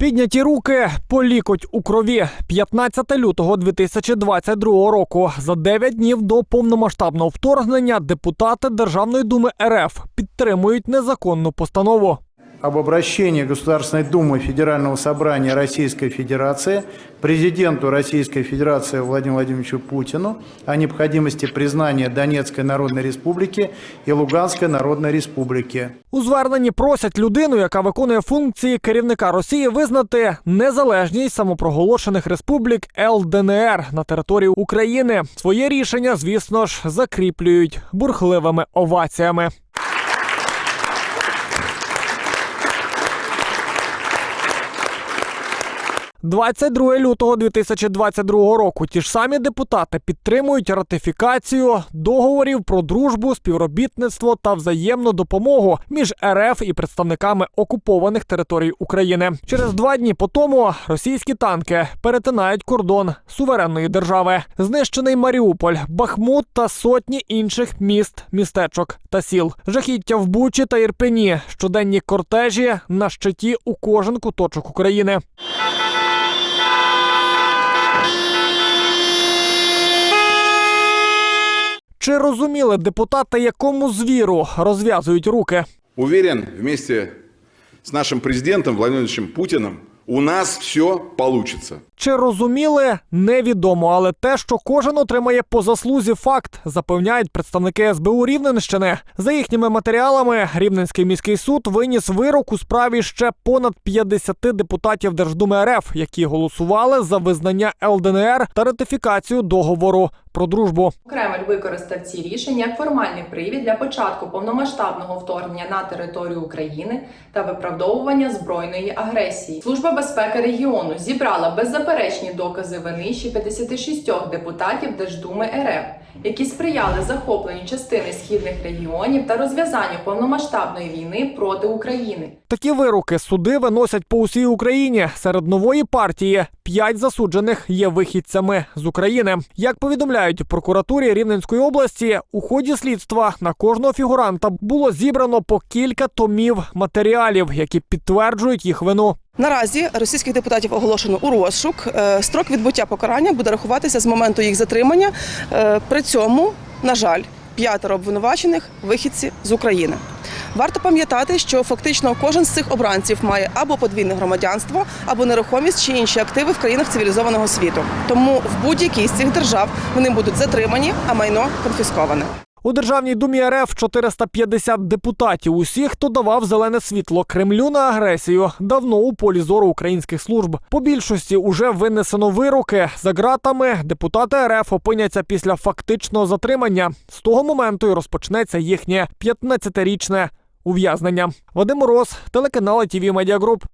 Підняті руки по лікоть у крові. 15 лютого 2022 року. За 9 днів до повномасштабного вторгнення депутати Державної думи РФ підтримують незаконну постанову. Об обращении Государственной Думы Федерального собрания Российской Федерации президенту Российской Федерации Владимиру Владимировичу Путину о необходимости признания Донецкой Народной Республики и Луганской Народной Республики. У зверненні просять людину, яка виконує функції керівника Росії, визнати незалежність самопроголошених республік ЛДНР на території України. Своє рішення, звісно ж, закріплюють бурхливими оваціями. «22 лютого 2022 року ті ж самі депутати підтримують ратифікацію договорів про дружбу, співробітництво та взаємну допомогу між РФ і представниками окупованих територій України. Через два дні по тому російські танки перетинають кордон суверенної держави. Знищений Маріуполь, Бахмут та сотні інших міст, містечок та сіл. Жахіття в Бучі та Ірпені. Щоденні кортежі на щиті у кожен куточок України. Чи розуміли депутати, якому звіру розв'язують руки? Уверен, вместе з нашим президентом Владимиром Путиным у нас все получится. Чи розуміли, невідомо, але те, що кожен отримає по заслузі факт, запевняють представники СБУ Рівненщини. За їхніми матеріалами, Рівненський міський суд виніс вирок у справі ще понад 50 депутатів Держдуми РФ, які голосували за визнання ЛДНР та ратифікацію договору про дружбу. Кремль використав ці рішення як формальний привід для початку повномасштабного вторгнення на територію України та виправдовування збройної агресії. Служба безпеки регіону зібрала беззаперечні докази вини ще 56 депутатів Держдуми РФ, які сприяли захопленню частини східних регіонів та розв'язанню повномасштабної війни проти України. Такі вироки суди виносять по усій Україні. Серед нової партії п'ять засуджених є вихідцями з України. Як повідомляють прокуратурі Рівненської області, у ході слідства на кожного фігуранта було зібрано по кілька томів матеріалів, які підтверджують їх вину. Наразі російських депутатів оголошено у розшук. Е, Строк відбуття покарання буде рахуватися з моменту їх затримання. Е, При цьому, на жаль, п'ятеро обвинувачених вихідці з України. Варто пам'ятати, що фактично кожен з цих обранців має або подвійне громадянство, або нерухомість чи інші активи в країнах цивілізованого світу. Тому в будь-якій з цих держав вони будуть затримані, а майно конфісковане. У Державній думі РФ 450 депутатів. Усі, хто давав зелене світло Кремлю на агресію, давно у полі зору українських служб. По більшості уже винесено вироки. За ґратами депутати РФ опиняться після фактичного затримання. З того моменту і розпочнеться їхнє 15-річне ув'язнення. Вадим Мороз, телеканал ТВ Медіагруп.